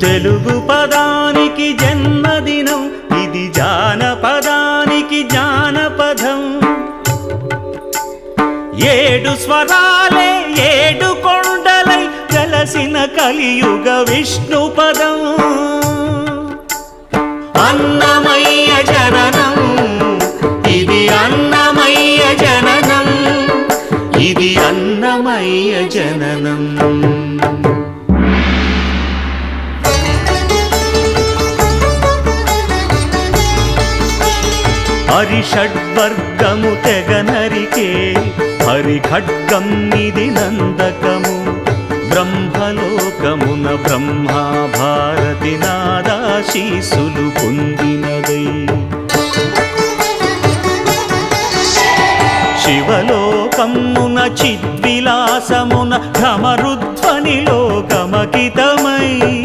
తెలుగు పదానికి జన్మదినం ఇది జానపదానికి జానపదం. ఏడు స్వరాలే ఏడు కొండలై కలసిన కలియుగ విష్ణు పదం. అన్నమయ్య జననం ఇది అన్నమయ్య జననం ఇది అన్నమయ్య జననం. హరిషడ్వర్గము తెగ నరికే హరిఖడ్గం నిధి నందకము. బ్రహ్మలోకమున బ్రహ్మాభారతి నాదాశీసులు పొందినదై. శివలోకమున చిద్విలాసమున ఘమరుధ్వనిలో గమకితమై